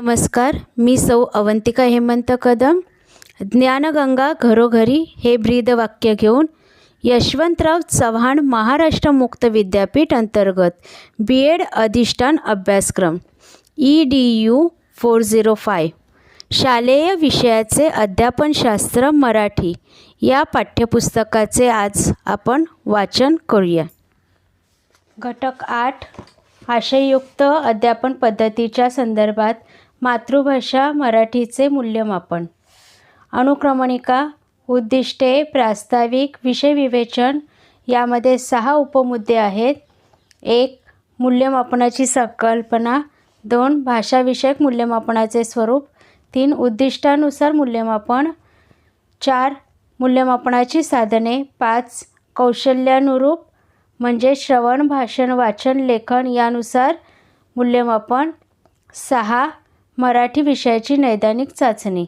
नमस्कार मी सौ अवंतिका हेमंत कदम. ज्ञानगंगा घरोघरी हे ब्रीदवाक्य घेऊन यशवंतराव चव्हाण महाराष्ट्र मुक्त विद्यापीठ अंतर्गत बी एड अधिष्ठान अभ्यासक्रम E D U four zero five. शालेय विषयाचे अध्यापनशास्त्र मराठी या पाठ्यपुस्तकाचे आज आपण वाचन करूया. घटक आठ आशययुक्त अध्यापन पद्धतीच्या संदर्भात मातृभाषा मराठीचे मूल्यमापन. अनुक्रमणिका उद्दिष्टे प्रास्ताविक विषय विवेचन यामध्ये सहा उपमुद्दे आहेत. एक मूल्यमापनाची संकल्पना. दोन भाषाविषयक मूल्यमापनाचे स्वरूप. तीन उद्दिष्टानुसार मूल्यमापन. चार मूल्यमापनाची साधने. पाच कौशल्यानुरूप म्हणजे श्रवण भाषण वाचन लेखन यानुसार मूल्यमापन. सहा मराठी विषयाची नैदानिक चाचणी.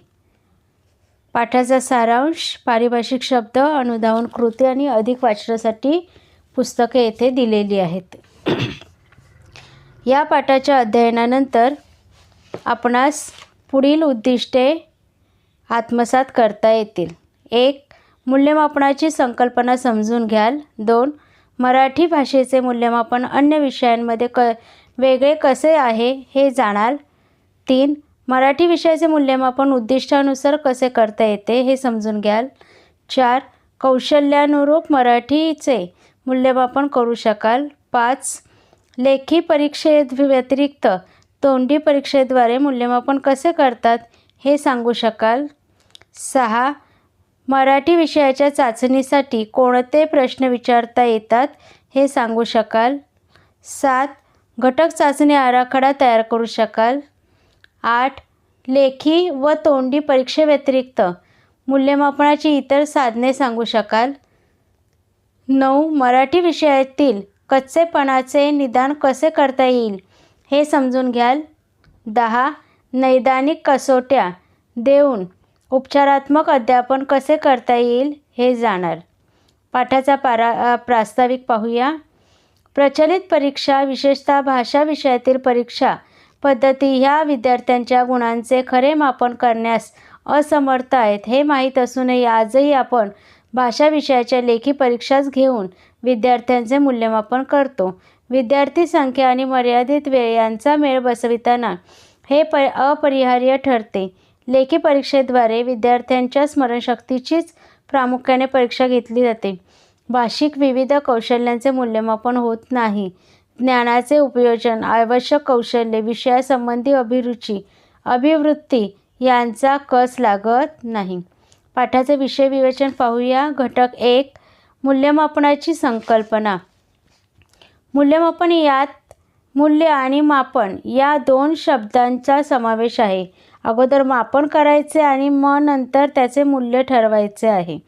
पाठाचा सारांश पारिभाषिक शब्द अनुधावन कृती आणि अधिक वाचनासाठी पुस्तके येथे दिलेली आहेत. या पाठाच्या अध्ययनानंतर आपणास पुढील उद्दिष्टे आत्मसात करता येतील. एक मूल्यमापनाची संकल्पना समजून घ्याल. दोन मराठी भाषेचे मूल्यमापन अन्य विषयांमध्ये क वेगळे कसे आहे हे जाणाल. तीन मराठी विषयाचे मूल्यमापन उद्दिष्टानुसार कसे करता येते हे समजून घ्याल. चार कौशल्यानुरूप मराठीचे मूल्यमापन करू शकाल. पाच लेखी परीक्षे व्यतिरिक्त तोंडी परीक्षेद्वारे मूल्यमापन कसे करतात हे सांगू शकाल. सहा मराठी विषयाच्या चाचणीसाठी कोणते प्रश्न विचारता येतात हे सांगू शकाल. सात घटक चाचणी आराखडा तयार करू शकाल. आठ लेखी व तोंडी परीक्षेव्यतिरिक्त मूल्यमापनाची इतर साधने सांगू शकाल. नऊ मराठी विषयातील कच्चेपणाचे निदान कसे करता येईल हे समजून घ्याल. दहा नैदानिक कसोट्या देऊन उपचारात्मक अध्यापन कसे करता येईल हे जाणार. पाठाचा पारा प्रास्ताविक पाहूया. प्रचलित परीक्षा विशेषतः भाषा विषयातील परीक्षा पद्धती ह्या विद्यार्थ्यांच्या गुणांचे खरे मापन करण्यास असमर्थ आहेत. हे माहीत असूनही आजही आपण भाषा विषयाच्या लेखी परीक्षाच घेऊन विद्यार्थ्यांचे मूल्यमापन करतो. विद्यार्थी संख्या आणि मर्यादित वेळ यांचा मेळ बसविताना हे प अपरिहार्य ठरते. लेखी परीक्षेद्वारे विद्यार्थ्यांच्या स्मरणशक्तीचीच प्रामुख्याने परीक्षा घेतली जाते. भाषिक विविध कौशल्यांचे मूल्यमापन होत नाही. ज्ञानाचे उपयोजन आवश्यक कौशल्य विषयासंबंधी अभिरुची अभिवृत्ती यांचा कस लागत नाही. पाठाचे विषय विवेचन पाहूया. घटक एक मूल्यमापनाची संकल्पना. मूल्यमापन यात मूल्य आणि मापन या दोन शब्दांचा समावेश आहे. अगोदर मापन करायचे आणि मग नंतर त्याचे मूल्य ठरवायचे आहे.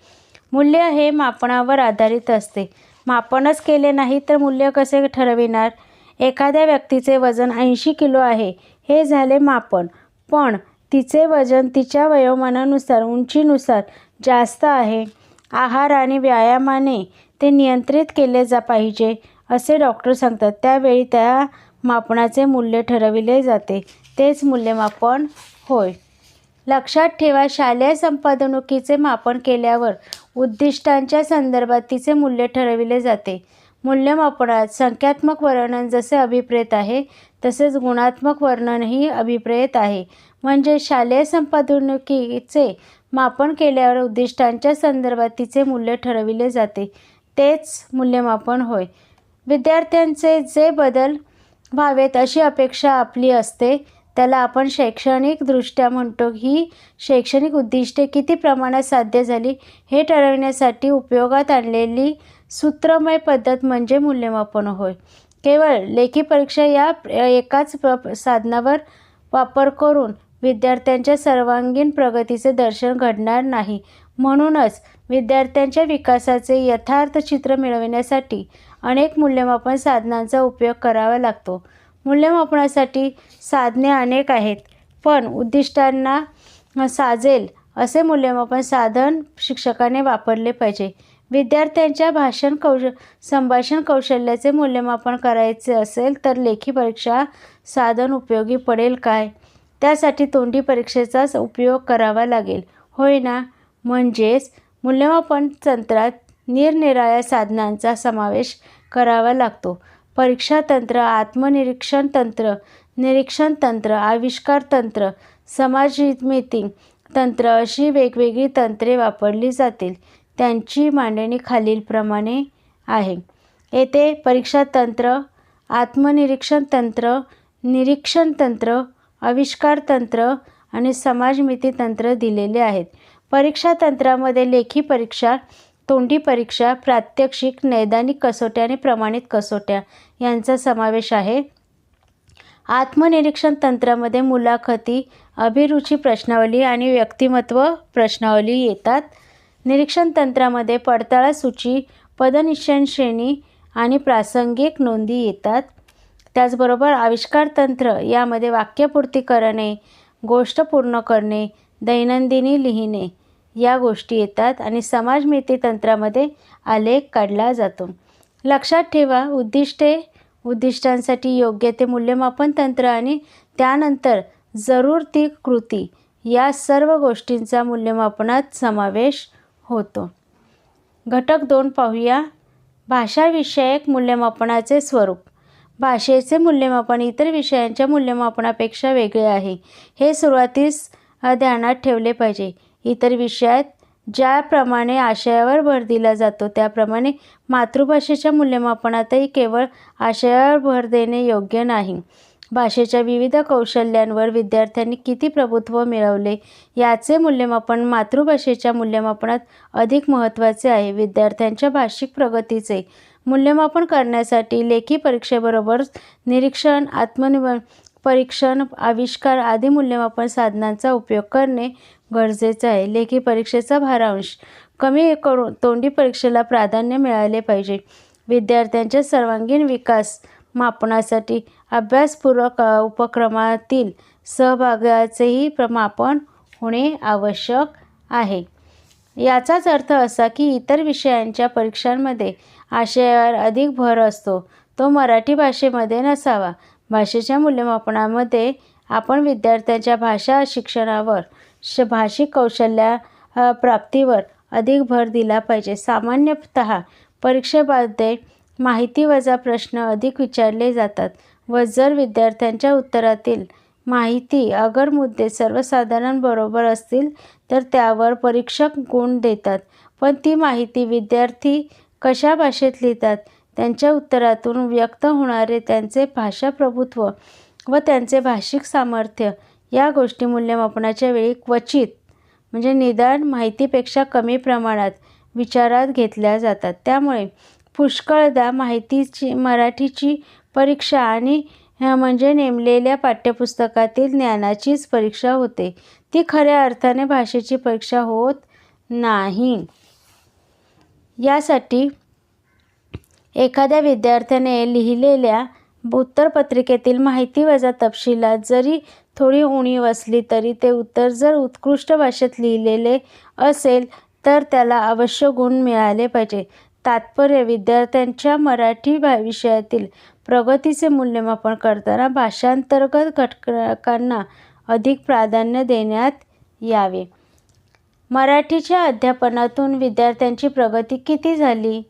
मूल्य हे मापनावर आधारित असते. मापनच केले नाही तर मूल्य कसे ठरविणार? एखाद्या व्यक्तीचे वजन ऐंशी किलो आहे. हे झाले मापन. पण तिचे वजन तिच्या वयोमानानुसार उंचीनुसार जास्त आहे. आहार आणि व्यायामाने ते नियंत्रित केले जा पाहिजे असे डॉक्टर सांगतात. त्यावेळी त्या मापनाचे मूल्य ठरविले जाते. तेच मूल्यमापन होय. लक्षात ठेवा शालेय संपादनुकीचे मापन केल्यावर उद्दिष्टांच्या संदर्भात तिचे मूल्य ठरविले जाते. मूल्यमापनात संख्यात्मक वर्णन जसे अभिप्रेत आहे तसेच गुणात्मक वर्णनही अभिप्रेत आहे. म्हणजे शालेय संपादनुकीचे मापन केल्यावर उद्दिष्टांच्या संदर्भात तिचे मूल्य ठरविले जाते. तेच मूल्यमापन होय. विद्यार्थ्यांचे जे बदल व्हावेत अशी अपेक्षा आपली असते त्याला आपण शैक्षणिकदृष्ट्या म्हणतो ही शैक्षणिक उद्दिष्टे किती प्रमाणात साध्य झाली हे ठरवण्यासाठी उपयोगात आणलेली सूत्रमय पद्धत म्हणजे मूल्यमापन होय. केवळ लेखी परीक्षा या एकाच साधनावर वापर करून विद्यार्थ्यांच्या सर्वांगीण प्रगतीचे दर्शन घडणार नाही. म्हणूनच विद्यार्थ्यांच्या विकासाचे यथार्थ चित्र मिळविण्यासाठी अनेक मूल्यमापन साधनांचा उपयोग करावा लागतो. मूल्यमापनासाठी साधने अनेक आहेत पण उद्दिष्टांना साजेल असे मूल्यमापन साधन शिक्षकाने वापरले पाहिजे. विद्यार्थ्यांच्या भाषण कौश संभाषण कौशल्याचे मूल्यमापन करायचे असेल तर लेखी परीक्षा साधन उपयोगी पडेल काय? त्यासाठी तोंडी परीक्षेचाच उपयोग करावा लागेल. होय ना म्हणजेच मूल्यमापन तंत्रात निरनिराळ्या साधनांचा समावेश करावा लागतो. परीक्षा तंत्र आत्मनिरीक्षण तंत्र निरीक्षण तंत्र आविष्कार तंत्र समाजमिती तंत्र अशी वेगवेगळी तंत्रे वापरली जातील. त्यांची मांडणी खालीलप्रमाणे आहे. येथे परीक्षा तंत्र आत्मनिरीक्षण तंत्र निरीक्षण तंत्र आविष्कार तंत्र आणि समाजमिती तंत्र दिलेले आहेत. परीक्षा तंत्रामध्ये लेखी परीक्षा तोंडी परीक्षा प्रात्यक्षिक नैदानिक कसोट्या आणि प्रमाणित कसोट्या यांचा समावेश आहे. आत्मनिरीक्षण तंत्रामध्ये मुलाखती अभिरुची प्रश्नावली आणि व्यक्तिमत्व प्रश्नावली येतात. निरीक्षण तंत्रामध्ये पडताळा सूची पदनिश्चयन श्रेणी आणि प्रासंगिक नोंदी येतात. त्याचबरोबर आविष्कार तंत्र यामध्ये वाक्यपूर्ती करणे गोष्ट पूर्ण करणे दैनंदिनी लिहिणे या गोष्टी येतात आणि समाजमिती तंत्रामध्ये आलेख काढला जातो. लक्षात ठेवा उद्दिष्टे उद्दिष्टांसाठी योग्य ते मूल्यमापन तंत्र आणि त्यानंतर जरूर ती कृती या सर्व गोष्टींचा मूल्यमापनात समावेश होतो. घटक दोन पाहूया. भाषाविषयक मूल्यमापनाचे स्वरूप. भाषेचे मूल्यमापन इतर विषयांच्या मूल्यमापनापेक्षा वेगळे आहे. हे सुरुवातीस ध्यानात ठेवले पाहिजे. इतर विषयात ज्याप्रमाणे आशयावर भर दिला जातो. त्याप्रमाणे मातृभाषेच्या मूल्यमापनातही केवळ आशयावर भर देणे योग्य नाही. भाषेच्या विविध कौशल्यांवर विद्यार्थ्यांनी किती प्रभुत्व मिळवले याचे मूल्यमापन मातृभाषेच्या मूल्यमापनात अधिक महत्त्वाचे आहे. विद्यार्थ्यांच्या भाषिक प्रगतीचे मूल्यमापन करण्यासाठी लेखी परीक्षेबरोबर निरीक्षण आत्मनिर्भर परीक्षण आविष्कार आदी मूल्यमापन साधनांचा उपयोग करणे गरजेचं आहे. लेखी परीक्षेचा भारांश कमी करून तोंडी परीक्षेला प्राधान्य मिळाले पाहिजे. विद्यार्थ्यांच्या सर्वांगीण विकास मापनासाठी अभ्यासपूर्वक उपक्रमातील सहभागाचेही मापन होणे आवश्यक आहे. याचाच अर्थ असा की इतर विषयांच्या परीक्षांमध्ये आशयावर अधिक भर असतो. तो मराठी भाषेमध्ये नसावा. भाषेच्या मूल्यमापनामध्ये आपण विद्यार्थ्यांच्या भाषा शिक्षणावर श भाषिक कौशल्या प्राप्तीवर अधिक भर दिला पाहिजे. सामान्यतः परीक्षेमध्ये माहिती वजा प्रश्न अधिक विचारले जातात व जर विद्यार्थ्यांच्या उत्तरातील माहिती अगर मुद्दे सर्वसाधारण बरोबर असतील तर त्यावर परीक्षक गुण देतात. पण ती माहिती विद्यार्थी कशा भाषेत लिहितात त्यांच्या उत्तरातून व्यक्त होणारे त्यांचे भाषा प्रभुत्व व त्यांचे भाषिक सामर्थ्य या गोष्टी मूल्यमापनाच्या वेळी क्वचित म्हणजे निदान माहितीपेक्षा कमी प्रमाणात विचारात घेतल्या जातात. त्यामुळे पुष्कळदा माहितीची मराठीची परीक्षा आणि म्हणजे नेमलेल्या पाठ्यपुस्तकातील ज्ञानाचीच परीक्षा होते. ती खऱ्या अर्थाने भाषेची परीक्षा होत नाही. यासाठी एखाद्या विद्यार्थ्याने लिहिलेल्या उत्तरपत्रिकेतील माहिती वजा तपशिलात जरी थोडी उणीव असली तरी ते उत्तर जर उत्कृष्ट भाषेत लिहिलेले असेल तर त्याला अवश्य गुण मिळाले पाहिजे. तात्पर्य विद्यार्थ्यांच्या मराठी भा विषयातील प्रगतीचे मूल्यमापन करताना भाषांतर्गत घटकांना अधिक प्राधान्य देण्यात यावे. मराठीच्या अध्यापनातून विद्यार्थ्यांची प्रगती किती झाली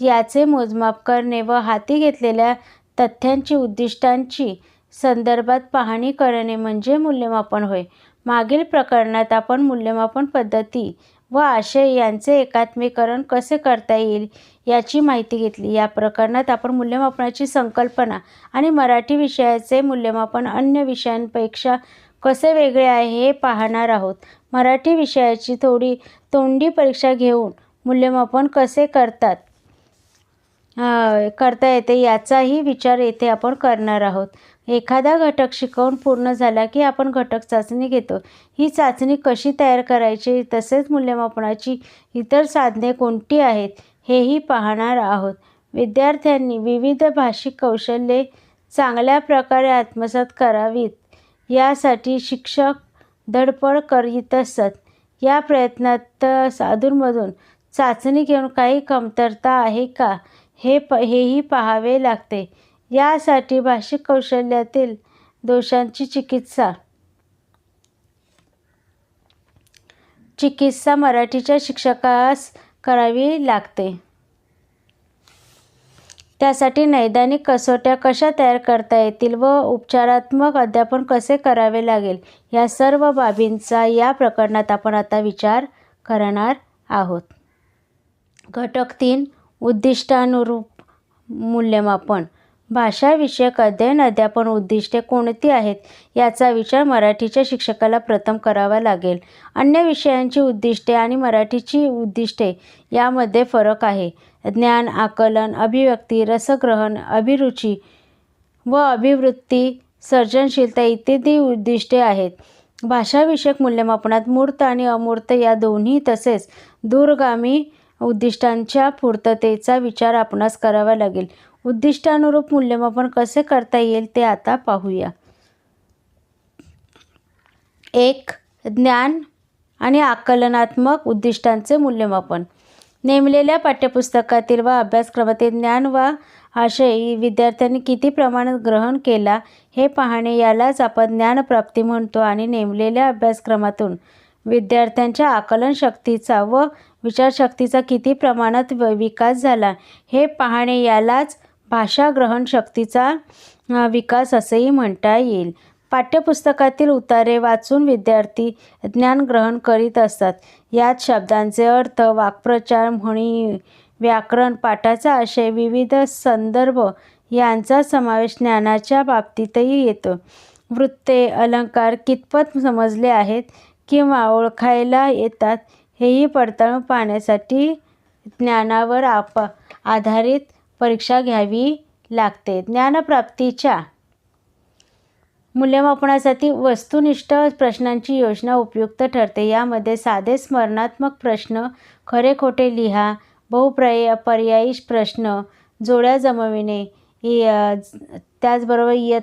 याचे मोजमाप करणे व हाती घेतलेल्या तथ्यांची उद्दिष्टांची संदर्भात पाहणी करणे म्हणजे मूल्यमापन होय. मागील प्रकरणात आपण मूल्यमापन पद्धती व आशय यांचे एकात्मीकरण कसे करता येईल याची माहिती घेतली. या प्रकरणात आपण मूल्यमापनाची संकल्पना आणि मराठी विषयाचे मूल्यमापन अन्य विषयांपेक्षा कसे वेगळे आहे हे पाहणार आहोत. मराठी विषयाची थोडी तोंडी परीक्षा घेऊन मूल्यमापन कसे करतात करता येते याचाही विचार येथे आपण करणार आहोत. एखादा घटक शिकवून पूर्ण झाला की आपण घटक चाचणी घेतो. ही चाचणी कशी तयार करायची तसेच मूल्यमापनाची इतर साधने कोणती आहेत हेही पाहणार आहोत. विद्यार्थ्यांनी विविध भाषिक कौशल्ये चांगल्या प्रकारे आत्मसात करावीत. यासाठी शिक्षक धडपड करीत असत. या प्रयत्नात साधूंमधून चाचणी घेऊन काही कमतरता आहे का हे प हेही पाहावे लागते. यासाठी भाषिक कौशल्यातील दोषांची चिकित्सा. चिकित्सा मराठीच्या शिक्षकास करावी लागते. त्यासाठी नैदानिक कसोट्या कशा तयार करता येतील व उपचारात्मक अध्यापन कसे करावे लागेल या सर्व बाबींचा या प्रकरणात आपण आता विचार करणार आहोत. घटक तीन उद्दिष्टानुरूप मूल्यमापन. भाषाविषयक अध्ययन अध्यापन उद्दिष्टे कोणती आहेत याचा विचार मराठीच्या शिक्षकाला प्रथम करावा लागेल. अन्य विषयांची उद्दिष्टे आणि मराठीची उद्दिष्टे यामध्ये फरक आहे. ज्ञान आकलन अभिव्यक्ती रसग्रहण अभिरुची व अभिवृत्ती सर्जनशीलता इत्यादी उद्दिष्टे आहेत. भाषाविषयक मूल्यमापनात मूर्त आणि अमूर्त या दोन्ही तसेच दूरगामी उद्दिष्टांच्या पूर्ततेचा विचार आपणास करावा लागेल. उद्दिष्टानुरूप मूल्यमापन कसे करता येईल ते आता पाहूया. एक ज्ञान आणि आकलनात्मक उद्दिष्टांचे मूल्यमापन. नेमलेल्या पाठ्यपुस्तकातील व अभ्यासक्रमातील ज्ञान व आशय विद्यार्थ्यांनी किती प्रमाणात ग्रहण केला हे पाहणे यालाच आपण ज्ञानप्राप्ती म्हणतो आणि नेमलेल्या अभ्यासक्रमातून विद्यार्थ्यांच्या आकलन शक्तीचा व विचारशक्तीचा किती प्रमाणात व विकास झाला हे पाहणे यालाच भाषा शक्तीचा विकास असेही म्हणता येईल. पाठ्यपुस्तकातील उतारे वाचून विद्यार्थी ज्ञान ग्रहण करीत असतात. यात शब्दांचे अर्थ वाक्प्रचार म्हणी व्याकरण पाठाचा आशय विविध संदर्भ यांचा समावेश ज्ञानाच्या बाबतीतही येतो. वृत्ते अलंकार कितपत समजले आहेत किंवा ओळखायला येतात हेही पडताळून पाहण्यासाठी ज्ञानावर आप आधारित परीक्षा घ्यावी लागते. ज्ञानप्राप्तीच्या मूल्यमापनासाठी वस्तुनिष्ठ प्रश्नांची योजना उपयुक्त ठरते. यामध्ये साधे स्मरणात्मक प्रश्न खरे खोटे लिहा बहुप्रय पर्यायी प्रश्न जोड्या जमविणे त्याचबरोबर इयत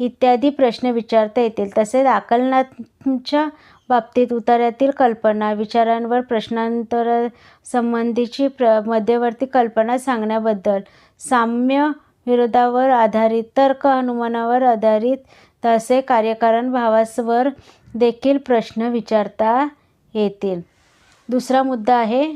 इत्यादी प्रश्न विचारता येतील. तसेच आकलनाच्या बाबतीत उतार्यातील कल्पना विचारांवर प्रश्नांतर संबंधीची प्र मध्यवर्ती कल्पना सांगण्याबद्दल. साम्य विरोधावर आधारित तर्क अनुमानावर आधारित तसे कार्यकारण भावासवर देखील प्रश्न विचारता येतील. दुसरा मुद्दा आहे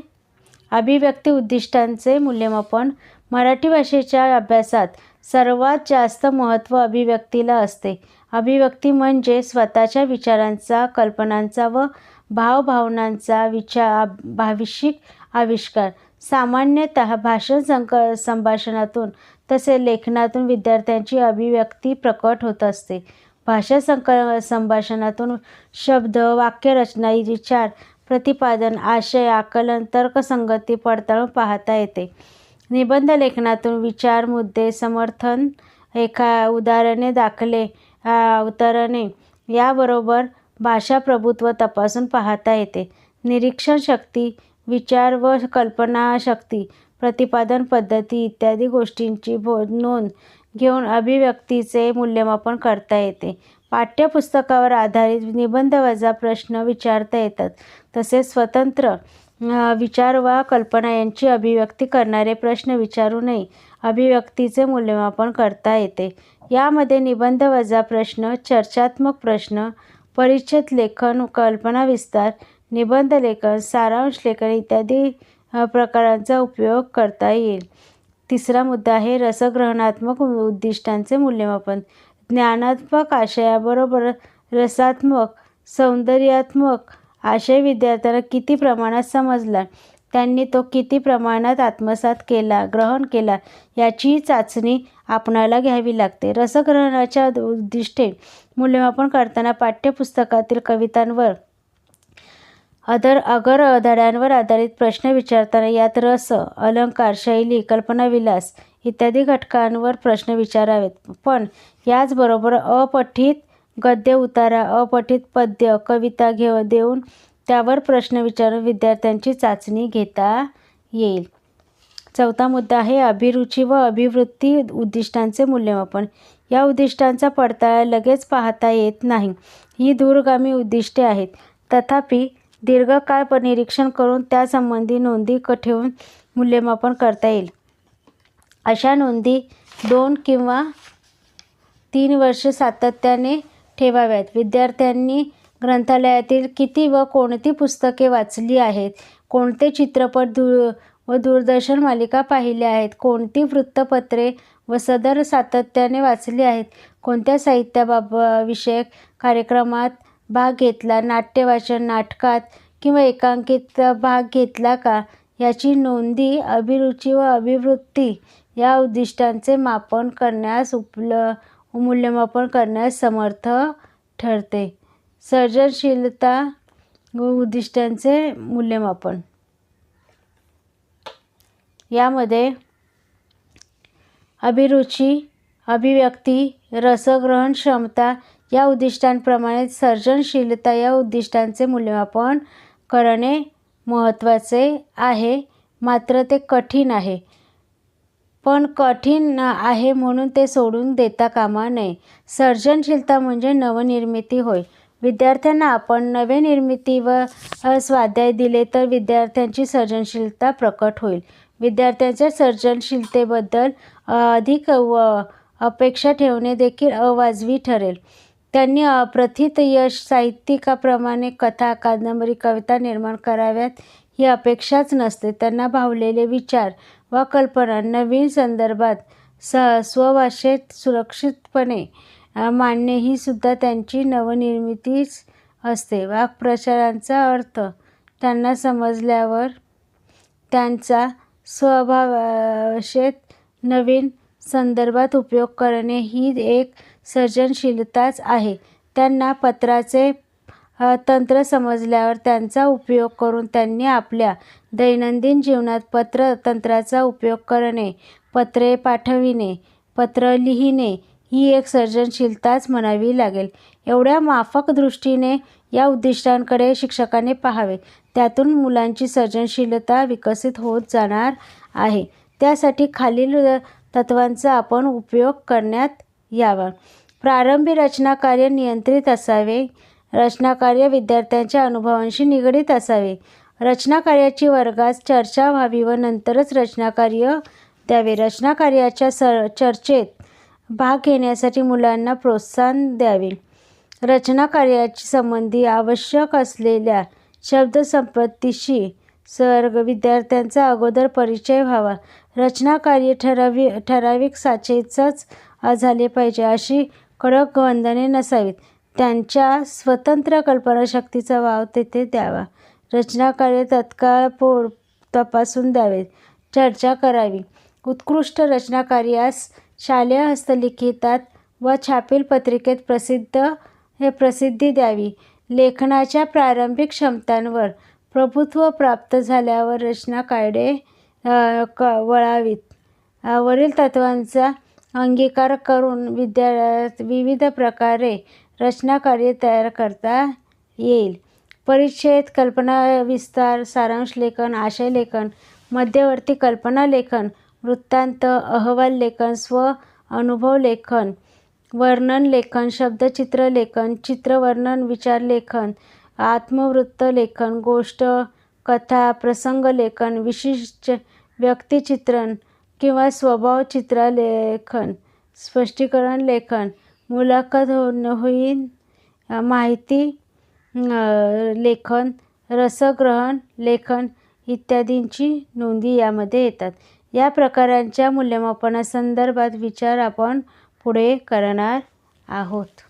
अभिव्यक्ती उद्दिष्टांचे मूल्यमापन. मराठी भाषेच्या अभ्यासात सर्वात जास्त महत्त्व अभिव्यक्तीला असते. अभिव्यक्ती म्हणजे स्वतःच्या विचारांचा कल्पनांचा व भावभावनांचा विचार भाविषिक आविष्कार. सामान्यतः भाषण संक संभाषणातून तसे लेखनातून विद्यार्थ्यांची अभिव्यक्ती प्रकट होत असते. भाषा संक संभाषणातून शब्द वाक्यरचना विचार प्रतिपादन आशय आकलन तर्कसंगती पडताळून पाहता येते. निबंध लेखनातून विचार मुद्दे समर्थन एका उदाहरणे दाखले अवतरणे. याबरोबर भाषा प्रभुत्व तपासून पाहता येते. निरीक्षण शक्ती विचार व कल्पनाशक्ती प्रतिपादन पद्धती इत्यादी गोष्टींची भो नोंद घेऊन अभिव्यक्तीचे मूल्यमापन करता येते. पाठ्यपुस्तकावर आधारित निबंध वजा प्रश्न विचारता येतात. तसेच स्वतंत्र विचार वा कल्पना यांची अभिव्यक्ती करणारे प्रश्न विचारूनही अभिव्यक्तीचे मूल्यमापन करता येते. यामध्ये निबंध वजा प्रश्न चर्चात्मक प्रश्न परिच्छेद लेखन कल्पना विस्तार निबंध लेखन सारांश लेखन इत्यादी प्रकारांचा उपयोग करता येईल. तिसरा मुद्दा आहे रसग्रहणात्मक उद्दिष्टांचे मूल्यमापन. ज्ञानात्मक आशयाबरोबर रसात्मक सौंदर्यात्मक आशय विद्यार्थ्यांना किती प्रमाणात समजला? त्यांनी तो किती प्रमाणात आत्मसात केला ग्रहण केला याची चाचणी आपणाला घ्यावी लागते. रसग्रहणाच्या उद्दिष्टे मूल्यमापन करताना पाठ्यपुस्तकातील कवितांवर अदर अगर अधड्यांवर आधारित प्रश्न विचारताना यात रस अलंकार शैली कल्पनाविलास इत्यादी घटकांवर प्रश्न विचारावेत. पण याचबरोबर अपठित गद्य उतारा अपठित पद्य कविता घेऊ देऊन त्यावर प्रश्न विचारून विद्यार्थ्यांची चाचणी घेता येईल. चौथा मुद्दा आहे अभिरुची व अभिवृत्ती उद्दिष्टांचे मूल्यमापन. या उद्दिष्टांचा पडताळा लगेच पाहता येत नाही. ही दूरगामी उद्दिष्टे आहेत. तथापि दीर्घकाळ निरीक्षण करून त्यासंबंधी नोंदी ठेवून मूल्यमापन करता येईल. अशा नोंदी दोन किंवा तीन वर्ष सातत्याने ठेवाव्यात. विद्यार्थ्यांनी ग्रंथालयातील किती व कोणती पुस्तके वाचली आहेत? कोणते चित्रपट दूर व दूरदर्शन मालिका पाहिल्या आहेत? कोणती वृत्तपत्रे व सदर सातत्याने वाचली आहेत? कोणत्या साहित्याबाब विषयक कार्यक्रमात भाग घेतला? नाट्यवाचन नाटकात किंवा एकांकित भाग घेतला का? याची नोंदी अभिरुची व अभिवृत्ती या उद्दिष्टांचे मापन करण्यास उपल मूल्यमापन करण्यास समर्थ ठरते. सर्जनशीलता व उद्दिष्टांचे मूल्यमापन. यामध्ये अभिरुची अभिव्यक्ती रसग्रहण क्षमता या उद्दिष्टांप्रमाणे सर्जनशीलता या उद्दिष्टांचे मूल्यमापन करणे महत्त्वाचे आहे. मात्र ते कठीण आहे. पण कठीण आहे म्हणून ते सोडून देता कामा नये. सर्जनशीलता म्हणजे नवनिर्मिती होय. विद्यार्थ्यांना आपण नवे निर्मिती व स्वाध्याय दिले तर विद्यार्थ्यांची सर्जनशीलता प्रकट होईल. विद्यार्थ्यांच्या सर्जनशीलतेबद्दल अधिक व अपेक्षा ठेवणे देखील अवाजवी ठरेल. त्यांनी अप्रथित यश साहित्यिकाप्रमाणे कथा कादंबरी कविता निर्माण कराव्यात ही अपेक्षाच नसते. त्यांना भावलेले विचार व कल्पना नवीन संदर्भात स स्वभाषेत सुरक्षितपणे मांडणे ही सुद्धा त्यांची नवनिर्मितीच असते. वाक्प्रचारांचा अर्थ त्यांना समजल्यावर त्यांचा स्वभावशेत नवीन संदर्भात उपयोग करणे ही एक सर्जनशीलताच आहे. त्यांना पत्राचे तंत्र समजल्यावर त्यांचा उपयोग करून त्यांनी आपल्या दैनंदिन जीवनात पत्र तंत्राचा उपयोग करणे पत्रे पाठविणे पत्र लिहिणे ही एक सर्जनशीलताच म्हणावी लागेल. एवढ्या माफक दृष्टीने या उद्दिष्टांकडे शिक्षकाने पाहावे. त्यातून मुलांची सर्जनशीलता विकसित होत जाणार आहे. त्यासाठी खालील तत्त्वांचा आपण उपयोग करण्यात यावा. प्रारंभी रचनाकार्य नियंत्रित असावे. रचनाकार्य विद्यार्थ्यांच्या अनुभवांशी निगडीत असावे. रचनाकार्याची वर्गात चर्चा व्हावी व नंतरच रचनाकार्य द्यावे. रचनाकार्याच्या स चर्चेत भाग घेण्यासाठी मुलांना प्रोत्साहन द्यावे. रचनाकार्याची संबंधी आवश्यक असलेल्या शब्दसंपत्तीशी सर्ग विद्यार्थ्यांचा अगोदर परिचय व्हावा. रचनाकार्य ठरावी ठराविक साचेचंच झाले पाहिजे अशी कडक बंधने नसावीत. त्यांच्या स्वतंत्र कल्पनाशक्तीचा वाव तेथे द्यावा. रचनाकार्य तत्काळ पो तपासून द्यावे. चर्चा करावी. उत्कृष्ट रचनाकार्यास शालेय हस्तलिखितात व छापील पत्रिकेत प्रसिद्ध हे प्रसिद्धी द्यावी. लेखनाच्या प्रारंभिक क्षमतांवर प्रभुत्व प्राप्त झाल्यावर रचना कायदे क वळावीत. वरील तत्त्वांचा अंगीकार करून विद्या विविध प्रकारे रचनाकार्य तयार करता येईल. परिच्छेद कल्पना विस्तार सारांश लेखन आशय लेखन मध्यवर्ती कल्पना लेखन वृत्तांत अहवाल लेखन स्व अनुभव लेखन वर्णन लेखन शब्दचित्र लेखन चित्रवर्णन विचार लेखन आत्मवृत्त लेखन गोष्ट कथा प्रसंग लेखन विशिष्ट व्यक्तिचित्रण किंवा स्वभाव चित्रलेखन स्पष्टीकरण लेखन मुलाखत हो होईन माहिती लेखन रसग्रहण लेखन इत्यादींची नोंदी यामध्ये येतात. या प्रकारांच्या मूल्यमापनासंदर्भात विचार आपण पुढे करणार आहोत.